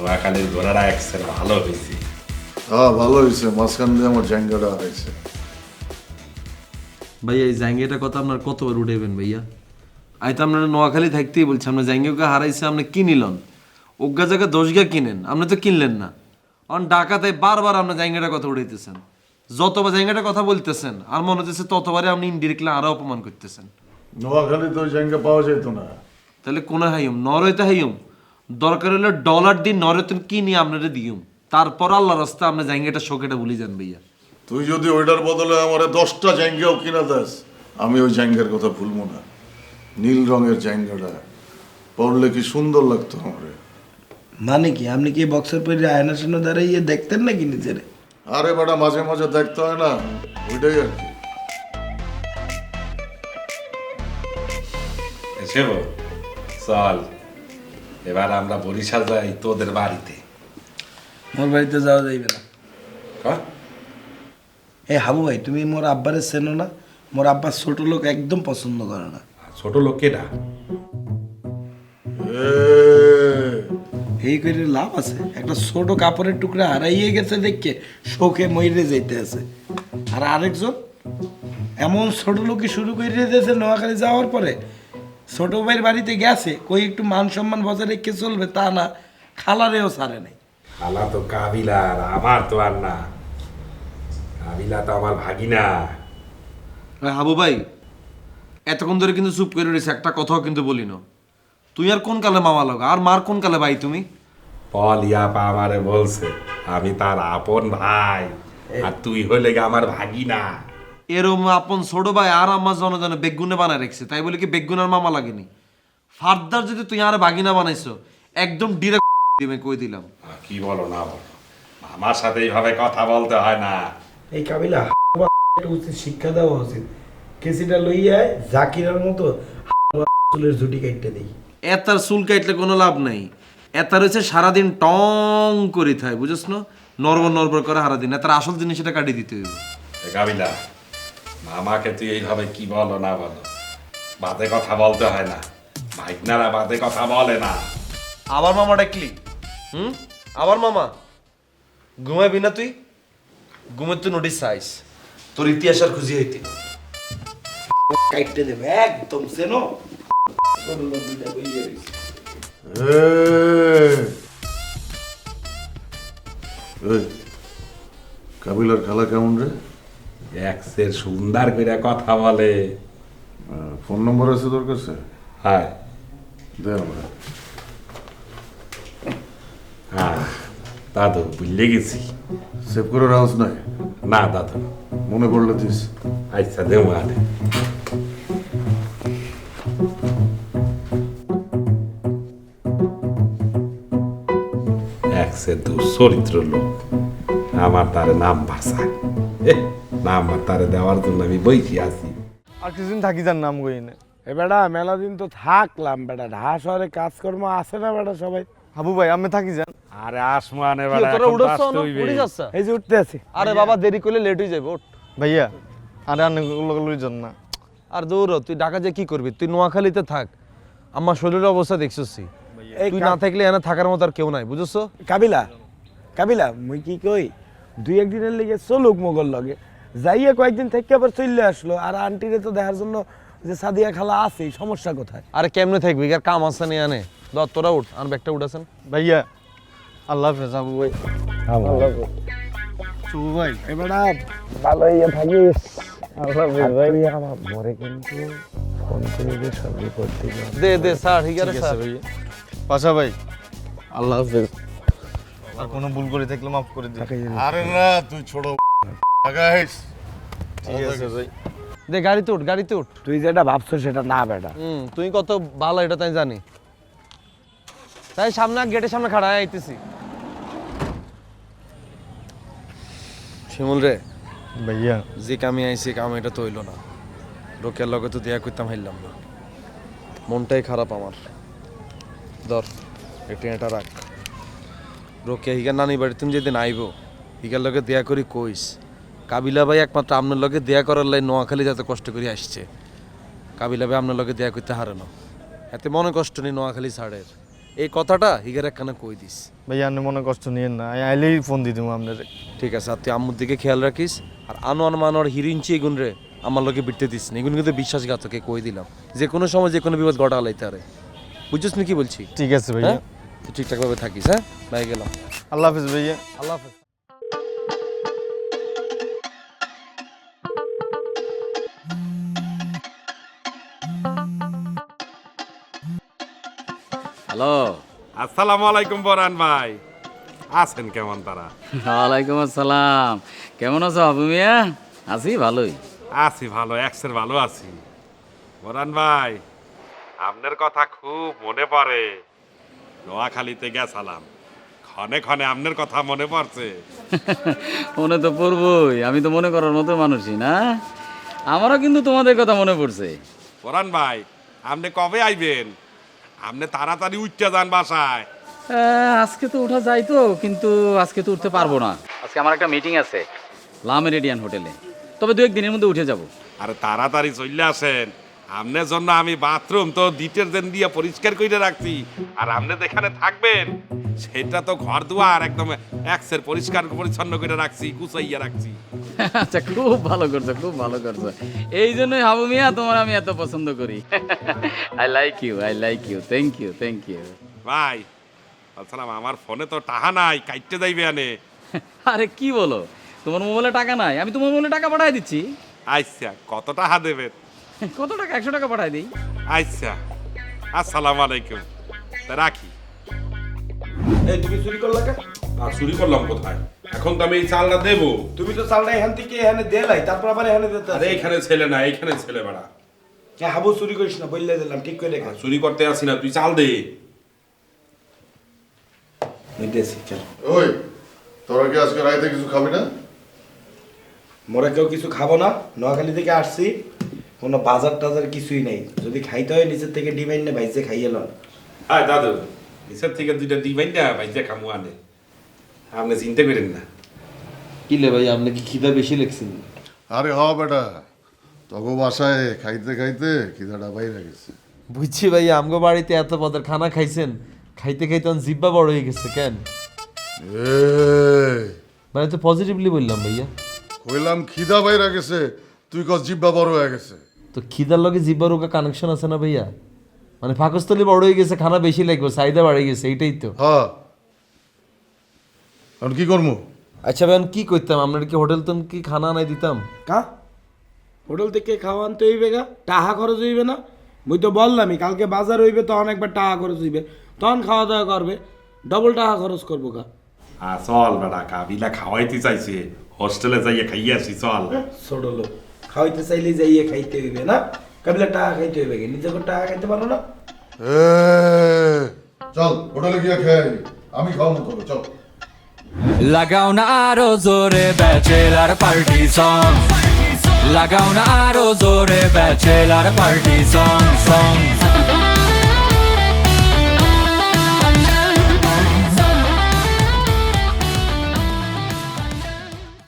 নোয়াখালীর ঘোড়াটা এক্সের ভালো হয়েছে। হ্যাঁ ভালো হয়েছে। মাঝখান দিয়ে আমার জায়গাটা হারাইছে ভাইয়া এই জাঙ্গিয়াটা কথা আপনার কতবার উঠাইবেন ভাইয়া? আই তো আপনার নোয়াখালী থাকতেই বলছি হারাইছে আপনি কি নিলেন? অজ্ঞা জায়গা দশগা কিনেন আপনি তো কিনলেন না। অন ডাকাতে বারবার আপনার জাঙ্গিয়াটার কথা উঠাইতেছেন। যতবার জায়গাটার কথা বলতেছেন আর মনে হচ্ছে ততবারে আপনি ইনডিরেক্টলি আরও অপমান করতেছেন। নোয়াখালী তো পাওয়া যেত না। তাহলে কোন হাইম নরইতে হাইম দরকার হলে ডলার দিন নরতন কি নিয়ে আপনারা দিউম তারপর আল্লাহ রাস্তা আপনি জাঙ্গিয়াটা শোকেটা ভুলি যান ভাইয়া। তুই যদি ওইটার বদলে আমার দশটা জায়গাও কিনা দাস আমি ওই জায়গার কথা ভুলবো না। নীল রঙের জায়গাটা পড়লে কি সুন্দর লাগতো আমার। মানে কি আপনি কি বক্সের পরে আয়নার সামনে দাঁড়িয়ে দেখতেন নাকি নিজেরে? আরে বেটা মাঝে মাঝে দেখতে হয় না ওইটাই আর কি। এসে চল এবার আমরা বরিশাল যাই তোদের বাড়িতে। মোর বাড়িতে যাওয়া যাইবে না। এ হাবু ভাই তুমি মোর আব্বারে চেনো না? মোর আব্বার ছোট লোক একদম পছন্দ করে না। ছোট লোক কেটা এই করে লাভ আছে। একটা ছোট কাপড়ের টুকরা হারাইয়ে গেছে দেখে শোকে মইরে যাইতে আছে। আর আরেকজন এমন ছোট লোকই শুরু করে দিয়েছে নোয়াখালী যাওয়ার পরে। ছোট ভাইয়ের বাড়িতে গেছে কই একটু মান সম্মান বজায় রেখে চলবে তা না খালারেও ছাড়ে নাই। খালা তো কাবিলার আমার তো আর না। কাবিলা তো আমার ভাগিনা। ভাই হাবু ভাই এতক্ষণ ধরে কিন্তু চুপ করে রয়েছে একটা কথাও কিন্তু বলি না তুই আর কোন কালে মামা লগা আর মার কোন কালে ভাই তুমি? পল ইয়াপা আমারে বলছে আমি তার আপন ভাই আর তুই হলে গিয়ে আমার ভাগিনা। এরম আপন ছোট ভাই আর আমার জনজনে বেগুনে বানায় রেখেছে। তাই বলে কি বেগুনের মামা লাগেনি? ফার্দার যদি তুই আর বাগিনা বানাইছো একদম ডিরেক্ট দিমে কই দিলাম। কি বলো না বলো। আমার সাথে এইভাবে কথা বলতে হয় না। এই কাবিলা একটা উচিত শিক্ষা দেওয়া উচিত। কেসিটা লইয়া জাকিরের মতো চুলের ঝুটি কাটতে দেই। এতার চুল কাটলে কোনো লাভ নাই। এতার হচ্ছে সারাদিন টং করে থাই বুঝছ না? নরবর নরবর করে সারাদিন। এতার আসল জিনিস এটা কাটিয়ে দিতে হইব। এ কাবিলা মামাকে তুই এইভাবে কি বলো না বলো? বাদে কথা বলতে হয় না। ভাইকনারা বাদে কথা বলে না। আবার মামা ডাকলি হুম? আবার মামা? ঘুমাবি না তুই? ঘুমের তুই নোটিস চাইস তোর ইতিহাস আর খুঁজি হইতে কাটতে দেবে একদম সেনো। কাবিলার খালা কেমন রে? এক্সের সুন্দর করে কথা বলে। ফোন নম্বর আছে তোর কাছে? হয়। দে আমরা হ্যাঁ দাদু বুঝলে গেছি। সেভ করে রাউস নাই না দাদু। মনে পড়লে দিস। আচ্ছা দেবো আরে একসে দু চরিত্র লোক আমার তার নাম ভাষায় নাম তারে দেওয়ার জন্য আমি বইছি আছি। আর কিছুদিন থাকি যার নাম গইনে এ বেটা মেলা দিন তো থাকলাম বেটা ঢাকা শহরে কাজকর্ম আছে না বেটা সবাই? হাবু ভাই আমি থাকি যান। আরে আসমান তোরা উঠছ না? উঠে যাচ্ছে? এই যে উঠতে আছি। আরে বাবা দেরি করলে লেট হয়ে যাবে ওঠ ভাইয়া আরে যান না। আর দৌড় তুই ঢাকা যে কি করবি? তুই নোয়াখালীতে থাক। আমার শরীরের অবস্থা দেখছিস তুই। না থাকলে এনে থাকার মতো আর কেউ নাই বুঝছ? কাবিলা কাবিলা মুই কি কই? দুই একদিনের লেগে চলুক মোগল লগে। যাইয়ে কয়েকদিন থেকে আবার চলে আসলো। আর আন্টিরে তো দেখার জন্য যে সাদিয়া খালা আছে সমস্যা কোথায়? আরে কেমনে থাকবি? আর কাম আছে নি আনে। ধর তোরা উঠ। আর ব্যাগটা উঠাছেন? ভাইয়া আল্লাহ হাফেজ হাবু ভাই। শুভ ভাই এবার ভালো ইয়ে থাকিস। আল্লাহ ভাই। আমার মরে কিন্তু ফোন করে দিয়ে সব রিপোর্ট দিবে দে দে স্যার ঠিক আছে স্যার। ভাইয়া। পাশা ভাই। আল্লাহ হাফেজ। আর কোনো ভুল করে থাকলে মাফ করে দিন আরে না তুই ছোট লাগাইস ঠিক আছে ভাই। দে গাড়িতে উঠ গাড়িতে উঠ তুই যেটা ভাবছ সেটা না বেটা। হুম তুই কত ভালো এটা তাই জানি। তাই সামনে গেটের সামনে খাড়া আইতেছি। শিমুল রে ভাইয়া। যে কামে আইছি কাম এটা তো হইল না। রোকের লগে তো দেয়া করতাম হাইলাম না। মনটাই খারাপ আমার। ধর এটা এটা রাখ। রোকে হিগার নানি বাড়ি তুমি যেদিন আইব হিগার লগে দেয়া করি কইস। কাবিলা ভাই একমাত্র আপনার লগে দেয়া করার লাই নোয়াখালী যাতে কষ্ট করে আসছে। কাবিলা ভাই আপনার লগে দেয়া করতে হারে না এতে মনে কষ্ট নেই নোয়াখালী ছাড়ের। এই কথাটা হিগার একখানা কই দিস। ভাইয়া আপনি মনে কষ্ট নিয়েন না। আইলেই ফোন দিয়ে দেবো আপনার। ঠিক আছে আর তুই আম্মুর দিকে খেয়াল রাখিস। আর আনোয়ার মানোয়ার হিরিঞ্চি এগুন রে আমার লোকে বিটতে দিস না। এগুন কিন্তু বিশ্বাসঘাতকে কই দিলাম। যে কোনো সময় যে কোনো বিপদ ঘটা লাইতে পারে। বুঝছিস না কি বলছি? ঠিক আছে ভাইয়া। হ্যাঁ? তুই ঠিকঠাকভাবে থাকিস হ্যাঁ? বাই গেলাম। আল্লাহ হাফিজ ভাইয়া। আল্লাহ হাফেজ। হ্যালো। আসসালামু আলাইকুম বরান ভাই। আছেন কেমন তারা? ওয়ালাইকুম আসসালাম। কেমন আছো আবু মিয়া? আছি ভালোই। আছি ভালো একসের ভালো আছি। বরান ভাই আপনার কথা খুব মনে পড়ে। নোয়াখালীতে গেছিলাম। ক্ষণে ক্ষণে আপনার কথা মনে পড়ছে। মনে তো পড়বই আমি তো মনে করার মতো মানুষই না। আমারও কিন্তু তোমাদের কথা মনে পড়ছে। বরান ভাই আপনি কবে আইবেন? আপনি তাড়াতাড়ি উঠতে যান বাসায়। আহ, আজকে তো ওঠা যায় তো কিন্তু আজকে তো উঠতে পারব না। আজকে আমার একটা মিটিং আছে। লামেরিডিয়ান হোটেলে তবে দু একদিনের মধ্যে উঠে যাব। আরে তাড়াতাড়ি চলে আসেন। আপনার জন্য আমি বাথরুম তো ডিটারজেন্ট দিয়ে পরিষ্কার করে রাখছি। আর আপনি যেখানে থাকবেন সেটা তো ঘর দুয়ার একদম একসের পরিষ্কার পরিচ্ছন্ন করে রাখছি গুছাইয়া রাখছি। আচ্ছা খুব ভালো করছ খুব ভালো করছ। এই জন্যই হাবু মিয়া তোমার আমি এত পছন্দ করি। I like you I like you thank you thank you ভাই বলছিলাম আমার ফোনে তো টাহা নাই কাইটতে যাইবে আনে। আরে কি বলো তোমার মোবাইলে টাকা নাই আমি তোমার মোবাইলে টাকা পাঠাই দিচ্ছি। আচ্ছা কত টাকা দেবেন? কত টাকা? একশো টাকা পাঠাই দিই। আচ্ছা আসসালামু আলাইকুম। তা রাখি। এই তুমি চুরি করলা কে আর চুরি করলাম কোথায়? এখন তো আমি এই চালটা দেবো। তুমি তো চালটা এখান থেকে এখানে দেলাই তারপর আবার এখানে দিতে আরে এখানে ছেলে না এখানে ছেলে বেড়া। হ্যাঁ হাবু চুরি করিস না বললে দিলাম ঠিক করে রেখে চুরি করতে আসি না তুই চাল দে। চল ওই তোরা কি আজকে রাইতে কিছু খাবি না? মোরা কেউ কিছু খাব না নোয়াখালী থেকে আসছি। কোনো বাজার টাজার কিছুই নাই। যদি খাইতে হয় নিচের থেকে ডিমাইন না ভাইসে খাইয়ে লন। আয় দাদু নিচের থেকে দুইটা দিবেন না ভাইজা খামু আনে। আপনি চিন্তা করেন না। কি লে ভাই আপনি কি খিদা বেশি লেগছিল আরে হ বেটা তগো বাসায় খাইতে খাইতে খিদাটা বাইরে গেছে। বুঝছি ভাই আমগো বাড়িতে এত পদের খানা খাইছেন খাইতে খাইতে আমার জিব্বা বড় হয়ে গেছে কেন? মানে তো পজিটিভলি বললাম ভাইয়া। কইলাম খিদা বাইরে গেছে তুই কস জিব্বা বড় হয়ে গেছে। তো খিদার লগে জিব্বার রোগা কানেকশন আছে না ভাইয়া? মানে পাকস্থলী বড় হয়ে গেছে খানা বেশি লাগবে চাহিদা বাড়ে গেছে এইটাই তো। হ্যাঁ এখন কি করব আচ্ছা ভাই কি করতাম আপনার কি হোটেল তো কি খানা নাই দিতাম? কা? হোটেল থেকে খাওয়া আনতে হইবে গা টাকা খরচ হইবে না। মুই তো বললামই কালকে বাজার হইবে তখন একবার টাকা খরচ হইবে। তখন খাওয়া দাওয়া করবে ডবল টাকা খরচ করব কা আ চল বেড়া কাবিলা খাওয়াইতে চাইছে হোস্টেলে যাইয়ে খাইয়ে আসি চল। ছোট লোক। খাওয়াইতে চাইলে যাইয়ে খাইতে হইবে না? কাবিলা টাকা খাইতে হইবে কি? নিজে করে টাকা খাইতে পারো না? চল হোটেলে গিয়ে খেয়ে আমি খাওয়াবো তোকে চল। লাগাও না আরও জোরে ব্যাচেলার পার্টি সং লাগাও না আরও জোরে ব্যাচেলার পার্টি সং সং